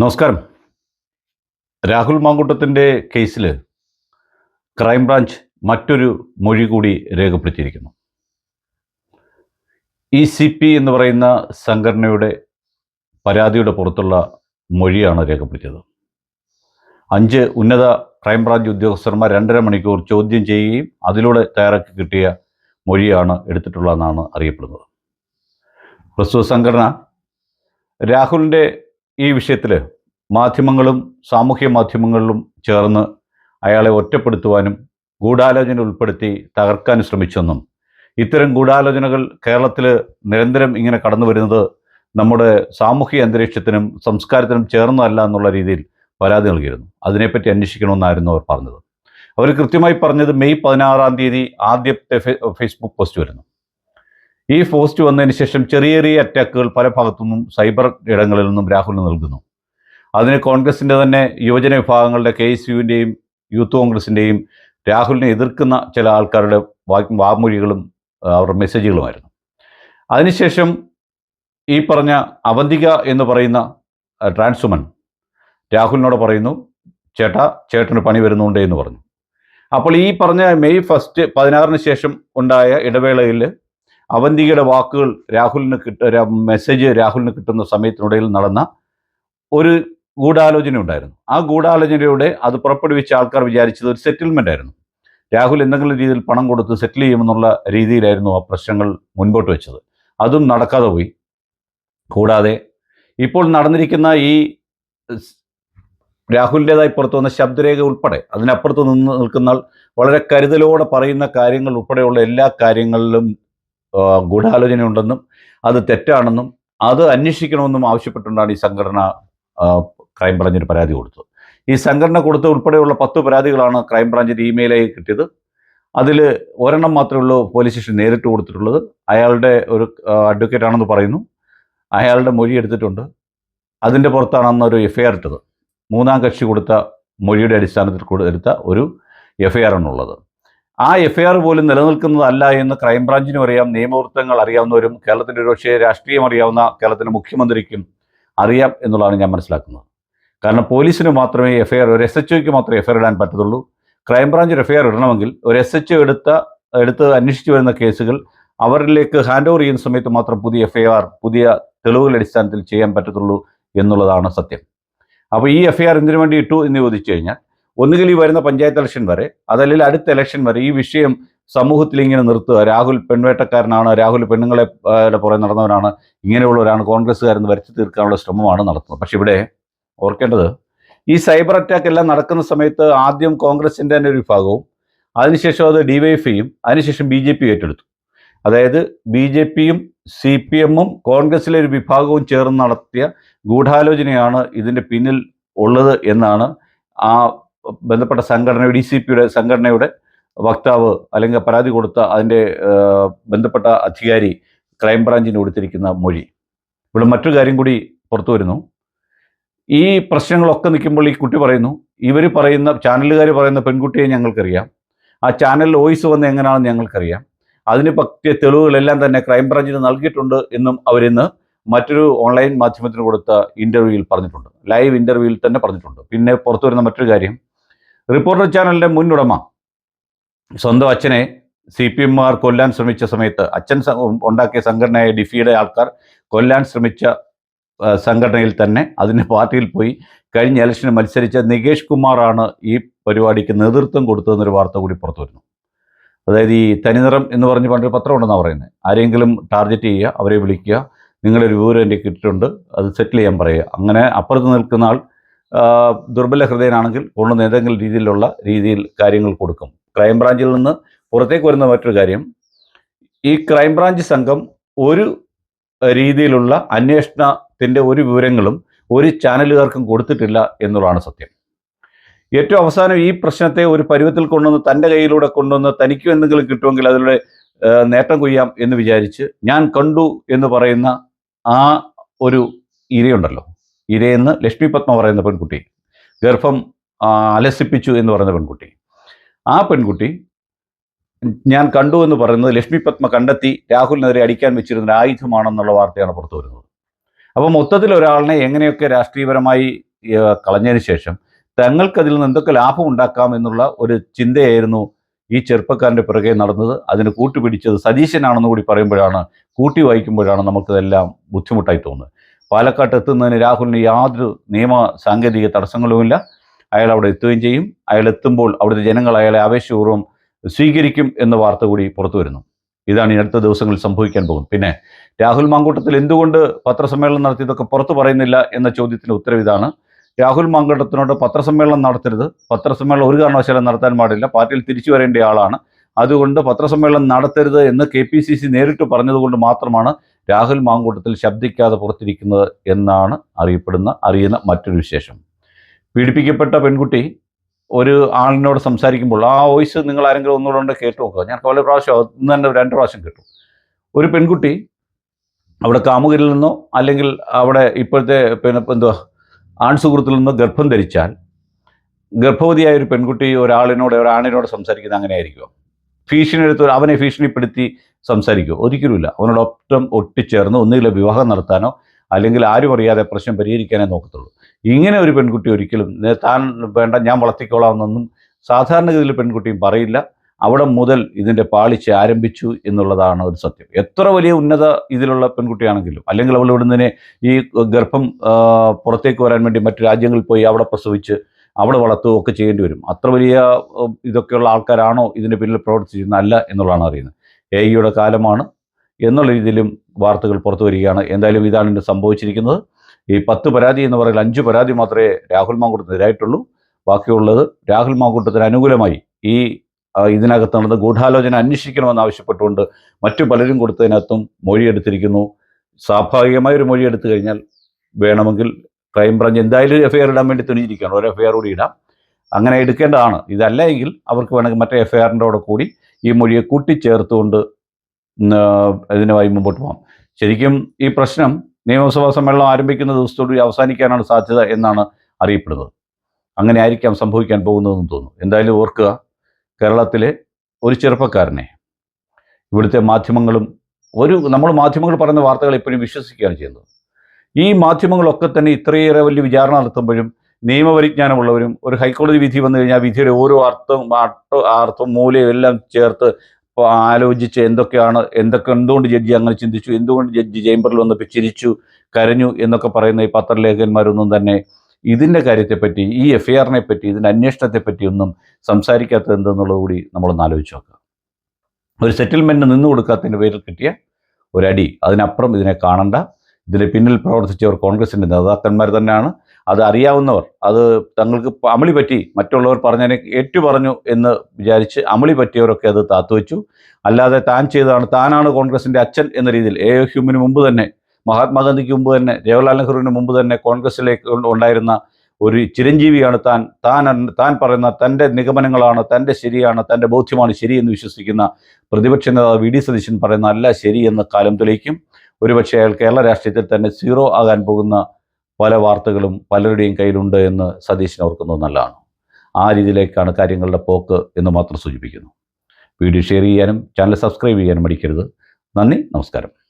നമസ്കാരം. രാഹുൽ മാങ്കൂട്ടത്തിന്റെ കേസിൽ ക്രൈംബ്രാഞ്ച് മറ്റൊരു മൊഴി കൂടി രേഖപ്പെടുത്തിയിരിക്കുന്നു. ഇ സി പി എന്ന് പറയുന്ന സംഘടനയുടെ പരാതിയുടെ പുറത്തുള്ള മൊഴിയാണ് രേഖപ്പെടുത്തിയത്. അഞ്ച് ഉന്നത ക്രൈംബ്രാഞ്ച് ഉദ്യോഗസ്ഥന്മാർ രണ്ടര മണിക്കൂർ ചോദ്യം ചെയ്യുകയും അതിലൂടെ തയ്യാറാക്കി കിട്ടിയ മൊഴിയാണ് എടുത്തിട്ടുള്ളതെന്നാണ് അറിയപ്പെടുന്നത്. പ്രസ്തുത സംഘടന രാഹുലിന്റെ ഈ വിഷയത്തിൽ മാധ്യമങ്ങളും സാമൂഹ്യ മാധ്യമങ്ങളിലും ചേർന്ന് അയാളെ ഒറ്റപ്പെടുത്തുവാനും ഗൂഢാലോചന ഉൾപ്പെടുത്തി തകർക്കാൻ ശ്രമിച്ചെന്നും ഇത്തരം ഗൂഢാലോചനകൾ കേരളത്തിൽ നിരന്തരം ഇങ്ങനെ കടന്നു വരുന്നത് നമ്മുടെ സാമൂഹ്യ അന്തരീക്ഷത്തിനും സംസ്കാരത്തിനും ചേർന്നതല്ല എന്നുള്ള രീതിയിൽ പരാതി നൽകിയിരുന്നു. അതിനെപ്പറ്റി അന്വേഷിക്കണമെന്നായിരുന്നു അവർ പറഞ്ഞത്. അവർ കൃത്യമായി പറഞ്ഞത് മെയ് പതിനാറാം തീയതി ആദ്യത്തെ ഫേസ്ബുക്ക് പോസ്റ്റ് വരുന്നു. ഈ പോസ്റ്റ് വന്നതിന് ശേഷം ചെറിയ ചെറിയ അറ്റാക്കുകൾ പല ഭാഗത്തുനിന്നും സൈബർ ഇടങ്ങളിൽ നിന്നും രാഹുലിന് നൽകുന്നു. അതിന് കോൺഗ്രസിന്റെ തന്നെ യുവജന വിഭാഗങ്ങളുടെ കെ എസ് യുവിന്റെയും യൂത്ത് കോൺഗ്രസിന്റെയും രാഹുലിനെ എതിർക്കുന്ന ചില ആൾക്കാരുടെ വാമൊഴികളും അവരുടെ മെസ്സേജുകളുമായിരുന്നു അതിനുശേഷം ഈ പറഞ്ഞ അവന്തിക എന്ന് പറയുന്ന ട്രാൻസുമൻ രാഹുലിനോട് പറയുന്നു ചേട്ടാ ചേട്ടന് പണി വരുന്നുണ്ട് എന്ന് പറഞ്ഞു. അപ്പോൾ ഈ പറഞ്ഞ മെയ് ഫസ്റ്റ് പതിനാറിന് ശേഷം ഉണ്ടായ ഇടവേളയിൽ അവന്തികയുടെ വാക്കുകൾ രാഹുലിന് കിട്ട മെസ്സേജ് രാഹുലിന് കിട്ടുന്ന സമയത്തിനിടയിൽ നടന്ന ഒരു ഗൂഢാലോചന ഉണ്ടായിരുന്നു. ആ ഗൂഢാലോചനയുടെ അത് പുറപ്പെടുവിച്ച ആൾക്കാർ വിചാരിച്ചത് ഒരു സെറ്റിൽമെന്റ് ആയിരുന്നു. രാഹുൽ എന്തെങ്കിലും രീതിയിൽ പണം കൊടുത്ത് സെറ്റിൽ ചെയ്യുമെന്നുള്ള രീതിയിലായിരുന്നു ആ പ്രശ്നങ്ങൾ മുൻപോട്ട് വെച്ചത്. അതും നടക്കാതെ പോയി. കൂടാതെ ഇപ്പോൾ നടന്നിരിക്കുന്ന ഈ രാഹുലിന്റെതായി പുറത്തു വന്ന ശബ്ദരേഖ ഉൾപ്പെടെ അതിനപ്പുറത്ത് നിന്ന് നിൽക്കുന്ന വളരെ കരുതലോടെ പറയുന്ന കാര്യങ്ങൾ ഉൾപ്പെടെയുള്ള എല്ലാ കാര്യങ്ങളിലും ആ, ഗൂഢാലോചനയുണ്ടെന്നും അത് തെറ്റാണെന്നും അത് അന്വേഷിക്കണമെന്നും ആവശ്യപ്പെട്ടുകൊണ്ടാണ് ഈ സംഘടന ക്രൈംബ്രാഞ്ചിന് പരാതി കൊടുത്തത്. ഈ സംഘടന കൊടുത്ത ഉൾപ്പെടെയുള്ള പത്ത് പരാതികളാണ് ക്രൈംബ്രാഞ്ചിന്റെ ഇമെയിലായി കിട്ടിയത്. അതിൽ ഒരെണ്ണം മാത്രമേ ഉള്ളൂ പോലീസ് സ്റ്റേഷൻ നേരിട്ട് കൊടുത്തിട്ടുള്ളത്. അയാളുടെ ഒരു അഡ്വക്കേറ്റ് ആണെന്ന് പറയുന്നു. അയാളുടെ മൊഴി എടുത്തിട്ടുണ്ട്. അതിന്റെ പുറത്താണ് അന്ന് ഒരു എഫ് ഐ ആർ ഇട്ടത്. മൂന്നാം കക്ഷി കൊടുത്ത മൊഴിയുടെ അടിസ്ഥാനത്തിൽ കൊടുത്ത ഒരു എഫ് ഐ ആർ ആണുള്ളത്. ആ എഫ്ഐആർ ആർ പോലും നിലനിൽക്കുന്നതല്ല എന്ന് ക്രൈംബ്രാഞ്ചിനും അറിയാം. നിയമവൃത്തങ്ങൾ അറിയാവുന്നവരും കേരളത്തിന്റെ ഒരു പക്ഷേ രാഷ്ട്രീയം അറിയാവുന്ന കേരളത്തിന്റെ മുഖ്യമന്ത്രിക്കും അറിയാം എന്നുള്ളതാണ് ഞാൻ മനസ്സിലാക്കുന്നത്. കാരണം പോലീസിന് മാത്രമേ എഫ്ഐആർ ആർ ഒരു എസ് എച്ച് ഒക്ക് മാത്രമേ എഫ്ഐആർ ഇടാൻ പറ്റത്തുള്ളൂ. ക്രൈംബ്രാഞ്ച് എഫ്ഐആർ ഇടണമെങ്കിൽ ഒരു എസ് എച്ച് എടുത്ത എടുത്ത് അന്വേഷിച്ചു വരുന്ന കേസുകൾ അവരിലേക്ക് ഹാൻഡ് ഓവർ ചെയ്യുന്ന സമയത്ത് മാത്രം പുതിയ എഫ്ഐആർ ആർ പുതിയ തെളിവുകളുടെ അടിസ്ഥാനത്തിൽ ചെയ്യാൻ പറ്റത്തുള്ളൂ എന്നുള്ളതാണ് സത്യം. അപ്പോൾ ഈ എഫ്ഐആർ ആർ എന്തിനു വേണ്ടി ഇട്ടു എന്ന് ചോദിച്ചു കഴിഞ്ഞാൽ ഒന്നുകിൽ ഈ വരുന്ന പഞ്ചായത്ത് ഇലക്ഷൻ വരെ അതല്ലെങ്കിൽ അടുത്ത ഇലക്ഷൻ വരെ ഈ വിഷയം സമൂഹത്തിൽ ഇങ്ങനെ നിർത്തുക. രാഹുൽ പെൺവേട്ടക്കാരനാണ് രാഹുൽ പെണ്ണുങ്ങളെ പുറകെ നടന്നവനാണ് ഇങ്ങനെയുള്ളവരാണ് കോൺഗ്രസ്സുകാരെന്ന് വരച്ചു തീർക്കാനുള്ള ശ്രമമാണ് നടത്തുന്നത്. പക്ഷെ ഇവിടെ ഓർക്കേണ്ടത് ഈ സൈബർ അറ്റാക്ക് എല്ലാം നടക്കുന്ന സമയത്ത് ആദ്യം കോൺഗ്രസിന്റെ തന്നെ ഒരു വിഭാഗവും അതിനുശേഷം അത് ഡിവൈഎഫ്ഐയും അതിനുശേഷം ബി ജെ പി ഏറ്റെടുത്തു. അതായത് ബി ജെ പിയും സി പി എമ്മും കോൺഗ്രസിലെ ഒരു വിഭാഗവും ചേർന്ന് നടത്തിയ ഗൂഢാലോചനയാണ് ഇതിന്റെ പിന്നിൽ ഉള്ളത് എന്നാണ് ആ ബന്ധപ്പെട്ട സംഘടന ഡി സി പിയുടെ സംഘടനയുടെ വക്താവ് അല്ലെങ്കിൽ പരാതി കൊടുത്ത അതിന്റെ ബന്ധപ്പെട്ട അധികാരി ക്രൈംബ്രാഞ്ചിന് കൊടുത്തിരിക്കുന്ന മൊഴി. ഇവിടെ മറ്റൊരു കാര്യം കൂടി പുറത്തു വരുന്നു. ഈ പ്രശ്നങ്ങളൊക്കെ നിൽക്കുമ്പോൾ ഈ കുട്ടി പറയുന്നു ഇവർ പറയുന്ന ചാനലുകാർ പറയുന്ന പെൺകുട്ടിയെ ഞങ്ങൾക്കറിയാം. ആ ചാനൽ വോയിസ് വന്ന് എങ്ങനെയാണെന്ന് ഞങ്ങൾക്കറിയാം. അതിന് പറ്റിയ തെളിവുകളെല്ലാം തന്നെ ക്രൈംബ്രാഞ്ചിന് നൽകിയിട്ടുണ്ട് എന്നും അവരിന്ന് മറ്റൊരു ഓൺലൈൻ മാധ്യമത്തിന് കൊടുത്ത ഇന്റർവ്യൂവിൽ പറഞ്ഞിട്ടുണ്ട്. ലൈവ് ഇന്റർവ്യൂവിൽ തന്നെ പറഞ്ഞിട്ടുണ്ട്. പിന്നെ പുറത്തു വരുന്ന മറ്റൊരു കാര്യം റിപ്പോർട്ടർ ചാനലിന്റെ മുന്നുടമ സ്വന്തം അച്ഛനെ സി പി എമ്മാർ കൊല്ലാൻ ശ്രമിച്ച സമയത്ത് അച്ഛൻ ഉണ്ടാക്കിയ സംഘടനയായ ഡിഫിയുടെ ആൾക്കാർ കൊല്ലാൻ ശ്രമിച്ച സംഘടനയിൽ തന്നെ അതിന്റെ പാർട്ടിയിൽ പോയി കഴിഞ്ഞ ഇലക്ഷന് മത്സരിച്ച നികേഷ് കുമാറാണ് ഈ പരിപാടിക്ക് നേതൃത്വം കൊടുത്തതെന്നൊരു വാർത്ത കൂടി പുറത്തു വരുന്നു. അതായത് ഈ തനിനിറം എന്ന് പറഞ്ഞ് പണ്ടൊരു പത്രം ഉണ്ടെന്നാണ് പറയുന്നത് ആരെങ്കിലും ടാർഗറ്റ് ചെയ്യുക അവരെ വിളിക്കുക നിങ്ങളുടെ ഒരു വിവരം എന്റെ കിട്ടിയിട്ടുണ്ട് അത് സെറ്റിൽ ചെയ്യാൻ പറയുക. അങ്ങനെ അപ്പുറത്ത് നിൽക്കുന്ന ആൾ ദുർബല ഹൃദയനാണെങ്കിൽ കൊണ്ടുവന്ന് ഏതെങ്കിലും രീതിയിലുള്ള രീതിയിൽ കാര്യങ്ങൾ കൊടുക്കും. ക്രൈംബ്രാഞ്ചിൽ നിന്ന് പുറത്തേക്ക് വരുന്ന മറ്റൊരു കാര്യം ഈ ക്രൈംബ്രാഞ്ച് സംഘം ഒരു രീതിയിലുള്ള അന്വേഷണത്തിന്റെ ഒരു വിവരങ്ങളും ഒരു ചാനലുകാർക്കും കൊടുത്തിട്ടില്ല എന്നുള്ളതാണ് സത്യം. ഏറ്റവും അവസാനം ഈ പ്രശ്നത്തെ ഒരു പരുവത്തിൽ കൊണ്ടുവന്ന് തന്റെ കയ്യിലൂടെ കൊണ്ടുവന്ന് തനിക്കും എന്തെങ്കിലും കിട്ടുമെങ്കിൽ അതിലൂടെ നേട്ടം കൊയ്യാം എന്ന് വിചാരിച്ച് ഞാൻ കണ്ടു എന്ന് പറയുന്ന ആ ഒരു ഇരയുണ്ടല്ലോ. ഇരയെന്ന് ലക്ഷ്മി പത്മ പറയുന്ന പെൺകുട്ടി ഗർഭം അലസിപ്പിച്ചു എന്ന് പറയുന്ന പെൺകുട്ടി. ആ പെൺകുട്ടി ഞാൻ കണ്ടു എന്ന് പറയുന്നത് ലക്ഷ്മി പത്മ കണ്ടെത്തി രാഹുലിനെതിരെ അടിക്കാൻ വെച്ചിരുന്ന ആയുധമാണെന്നുള്ള വാർത്തയാണ് പുറത്തു വരുന്നത്. അപ്പോൾ മൊത്തത്തിൽ ഒരാളിനെ എങ്ങനെയൊക്കെ രാഷ്ട്രീയപരമായി കളഞ്ഞതിന് ശേഷം തങ്ങൾക്കതിൽ നിന്ന് എന്തൊക്കെ ലാഭം ഉണ്ടാക്കാം എന്നുള്ള ഒരു ചിന്തയായിരുന്നു ഈ ചെറുപ്പക്കാരന്റെ പിറകെ നടന്നത്. അതിന് കൂട്ടുപിടിച്ചത് സതീശനാണെന്ന് കൂടി പറയുമ്പോഴാണ് കൂട്ടി വായിക്കുമ്പോഴാണ് നമുക്കിതെല്ലാം ബുദ്ധിമുട്ടായി തോന്നുന്നത്. പാലക്കാട്ട് എത്തുന്നതിന് രാഹുലിന് യാതൊരു നിയമ സാങ്കേതിക തടസ്സങ്ങളുമില്ല. അയാൾ അവിടെ എത്തുകയും ചെയ്യും. അയാൾ എത്തുമ്പോൾ അവിടുത്തെ ജനങ്ങൾ അയാളെ ആവേശപൂർവം സ്വീകരിക്കും എന്ന വാർത്ത കൂടി പുറത്തു വരുന്നു. ഇതാണ് ഈ അടുത്ത ദിവസങ്ങളിൽ സംഭവിക്കാൻ പോകുന്നത്. പിന്നെ രാഹുൽ മാങ്കൂട്ടത്തിൽ എന്തുകൊണ്ട് പത്രസമ്മേളനം നടത്തിയതൊക്കെ പുറത്തു പറയുന്നില്ല എന്ന ചോദ്യത്തിന് ഉത്തരവ് ഇതാണ്. രാഹുൽ മാങ്കൂട്ടത്തിനോട് പത്രസമ്മേളനം നടത്തരുത്. പത്രസമ്മേളനം ഒരു കാരണവശാലും നടത്താൻ പാടില്ല. പാർട്ടിയിൽ തിരിച്ചു വരേണ്ട ആളാണ്. അതുകൊണ്ട് പത്രസമ്മേളനം നടത്തരുത് എന്ന് കെ പി സി സി നേരിട്ട് പറഞ്ഞതുകൊണ്ട് മാത്രമാണ് രാഹുൽ മാങ്കൂട്ടത്തിൽ ശബ്ദിക്കാതെ പുറത്തിരിക്കുന്നത് എന്നാണ് അറിയപ്പെടുന്ന അറിയുന്ന മറ്റൊരു വിശേഷം. പീഡിപ്പിക്കപ്പെട്ട പെൺകുട്ടി ഒരു ആളിനോട് സംസാരിക്കുമ്പോൾ ആ വോയിസ് നിങ്ങൾ ആരെങ്കിലും ഒന്നുകൂടെ ഉണ്ട് കേട്ടു നോക്കുക ഞാൻ പല പ്രാവശ്യം ഇന്ന് തന്നെ രണ്ട് പ്രാവശ്യം കേട്ടു. ഒരു പെൺകുട്ടി അവിടെ കാമുകരിൽ നിന്നോ അല്ലെങ്കിൽ അവിടെ ഇപ്പോഴത്തെ പിന്നെ എന്തുവാ ആൺ സുഹൃത്തിൽ നിന്നോ ഗർഭം ധരിച്ചാൽ ഗർഭവതിയായ ഒരു പെൺകുട്ടി ഒരാളിനോട് ഒരാണിനോട് സംസാരിക്കുന്നത് അങ്ങനെ ആയിരിക്കുമോ ഭീഷണി എടുത്ത് അവനെ ഭീഷണിപ്പെടുത്തി സംസാരിക്കുമോ ഒരിക്കലുമില്ല. അവനോടൊപ്പം ഒട്ടിച്ചേർന്ന് ഒന്നുകിൽ വിവാഹം നടത്താനോ അല്ലെങ്കിൽ ആരും അറിയാതെ പ്രശ്നം പരിഹരിക്കാനേ നോക്കത്തുള്ളൂ. ഇങ്ങനെ ഒരു പെൺകുട്ടി ഒരിക്കലും "നേ- താൻ വേണ്ട ഞാൻ വളർത്തിക്കോളാം എന്നൊന്നും സാധാരണഗതിയിൽ പെൺകുട്ടിയും പറയില്ല. അവിടെ മുതൽ ഇതിന്റെ പാളിച്ച് ആരംഭിച്ചു എന്നുള്ളതാണ് ഒരു സത്യം. എത്ര വലിയ ഉന്നത ഇതിലുള്ള പെൺകുട്ടിയാണെങ്കിലും അല്ലെങ്കിൽ അവൾ ഇവിടുന്ന് ഈ ഗർഭം പുറത്തേക്ക് വരാൻ വേണ്ടി മറ്റു രാജ്യങ്ങളിൽ പോയി അവിടെ പ്രസവിച്ച് അവിടെ വളർത്തുകയോ ഒക്കെ ചെയ്യേണ്ടി വരും. അത്ര വലിയ ഇതൊക്കെയുള്ള ആൾക്കാരാണോ ഇതിന്റെ പിന്നിൽ പ്രവർത്തിച്ചിരുന്നത് അല്ല എന്നുള്ളതാണ് അറിയുന്നത്. എ ഇയുടെ കാലമാണ് എന്നുള്ള രീതിയിലും വാർത്തകൾ പുറത്തു വരികയാണ്. എന്തായാലും ഇതാണ് ഇന്ന് സംഭവിച്ചിരിക്കുന്നത്. ഈ പത്ത് പരാതി എന്ന് പറയുന്നത് അഞ്ച് പരാതി മാത്രമേ രാഹുൽ മാങ്കൂട്ടത്തിനെതിരായിട്ടുള്ളൂ. ബാക്കിയുള്ളത് രാഹുൽ മാങ്കൂട്ടത്തിന് അനുകൂലമായി ഈ ഇതിനകത്ത് നടന്ന ഗൂഢാലോചന അന്വേഷിക്കണമെന്ന് ആവശ്യപ്പെട്ടുകൊണ്ട് മറ്റു പലരും കൊടുത്തതിനകത്തും മൊഴിയെടുത്തിരിക്കുന്നു. സ്വാഭാവികമായ ഒരു മൊഴി എടുത്തു കഴിഞ്ഞാൽ വേണമെങ്കിൽ ക്രൈംബ്രാഞ്ച് എന്തായാലും എഫ് ഐ ആർ ഇടാൻ വേണ്ടി തുനിഞ്ഞിരിക്കുകയാണ്. ഒരു എഫ് ഐ ആർ കൂടി ഇടാം. അങ്ങനെ എടുക്കേണ്ടതാണ്. ഇതല്ല എങ്കിൽ അവർക്ക് വേണമെങ്കിൽ മറ്റേ എഫ് ഐ ആറിന്റെ കൂടെ കൂടി ഈ മൊഴിയെ കൂട്ടിച്ചേർത്തുകൊണ്ട് ഇതിനുമായി മുമ്പോട്ട് പോകാം. ശരിക്കും ഈ പ്രശ്നം നിയമസഭാ സമ്മേളനം ആരംഭിക്കുന്ന ദിവസത്തോടുകൂടി അവസാനിക്കാനാണ് സാധ്യത എന്നാണ് അറിയപ്പെടുന്നത്. അങ്ങനെ ആയിരിക്കാം സംഭവിക്കാൻ പോകുന്നതെന്ന് തോന്നുന്നു. എന്തായാലും ഓർക്കുക കേരളത്തിലെ ഒരു ചെറുപ്പക്കാരനെ ഇവിടുത്തെ മാധ്യമങ്ങളും ഒരു നമ്മൾ മാധ്യമങ്ങൾ പറയുന്ന വാർത്തകൾ എപ്പോഴും വിശ്വസിക്കുകയാണ് ചെയ്യുന്നത്. ഈ മാധ്യമങ്ങളൊക്കെ തന്നെ ഇത്രയേറെ വലിയ വിചാരണ നടത്തുമ്പോഴും നിയമപരിജ്ഞാനമുള്ളവരും ഒരു ഹൈക്കോടതി വിധി വന്നു കഴിഞ്ഞാൽ വിധിയുടെ ഓരോ അർത്ഥവും അർത്ഥം മൂലയും എല്ലാം ചേർത്ത് ആലോചിച്ച് എന്തൊക്കെയാണ് എന്തൊക്കെ എന്തുകൊണ്ട് ജഡ്ജി അങ്ങനെ ചിന്തിച്ചു എന്തുകൊണ്ട് ജഡ്ജി ചേംബറിൽ വന്നപ്പോൾ ചിരിച്ചു കരഞ്ഞു എന്നൊക്കെ പറയുന്ന ഈ പത്രലേഖകന്മാരൊന്നും തന്നെ ഇതിന്റെ കാര്യത്തെപ്പറ്റി ഈ എഫ് ഐ ആറിനെ പറ്റി ഇതിന്റെ അന്വേഷണത്തെപ്പറ്റി ഒന്നും സംസാരിക്കാത്തത് എന്തെന്നുള്ളത് കൂടി നമ്മളൊന്ന് ആലോചിച്ച് നോക്കുക ഒരു സെറ്റിൽമെന്റ് നിന്ന് കൊടുക്കാത്തതിന്റെ പേരിൽ കിട്ടിയ ഒരടി. അതിനപ്പുറം ഇതിനെ കാണണ്ട. ഇതിന് പിന്നിൽ പ്രവർത്തിച്ചവർ കോൺഗ്രസിന്റെ നേതാക്കന്മാർ തന്നെയാണ്. അത് അറിയാവുന്നവർ അത് തങ്ങൾക്ക് അമളി പറ്റി മറ്റുള്ളവർ പറഞ്ഞതിനെ ഏറ്റു പറഞ്ഞു എന്ന് വിചാരിച്ച് അമളി പറ്റിയവരൊക്കെ അത് താത്തുവെച്ചു അല്ലാതെ താൻ ചെയ്തതാണ് താനാണ് കോൺഗ്രസിന്റെ അച്ഛൻ എന്ന രീതിയിൽ എ. ഹ്യൂമിന് മുമ്പ് തന്നെ മഹാത്മാഗാന്ധിക്ക് മുമ്പ് തന്നെ ജവഹർലാൽ നെഹ്റുവിന് മുമ്പ് തന്നെ കോൺഗ്രസിലേക്ക് ഉണ്ടായിരുന്ന ഒരു ചിരഞ്ജീവിയാണ് താൻ. താൻ താൻ പറയുന്ന തന്റെ നിഗമനങ്ങളാണ് തന്റെ ശരിയാണ് തന്റെ ബോധ്യമാണ് ശരിയെന്ന് വിശ്വസിക്കുന്ന പ്രതിപക്ഷ നേതാവ് വി. ഡി. സതീശൻ പറയുന്ന അല്ല ശരി എന്ന കാലം തെളിയിക്കും. ഒരുപക്ഷെ അയാൾ കേരള രാഷ്ട്രീയത്തിൽ തന്നെ സീറോ ആകാൻ പോകുന്ന പല വാർത്തകളും പലരുടെയും കയ്യിലുണ്ട് എന്ന് സതീശൻ ഓർക്കുന്നത് നല്ലതാണ്. ആ രീതിയിലേക്കാണ് കാര്യങ്ങളുടെ പോക്ക് എന്ന് മാത്രം സൂചിപ്പിക്കുന്നു. വീഡിയോ ഷെയർ ചെയ്യാനും ചാനൽ സബ്സ്ക്രൈബ് ചെയ്യാനും മടിക്കരുത്. നന്ദി നമസ്കാരം.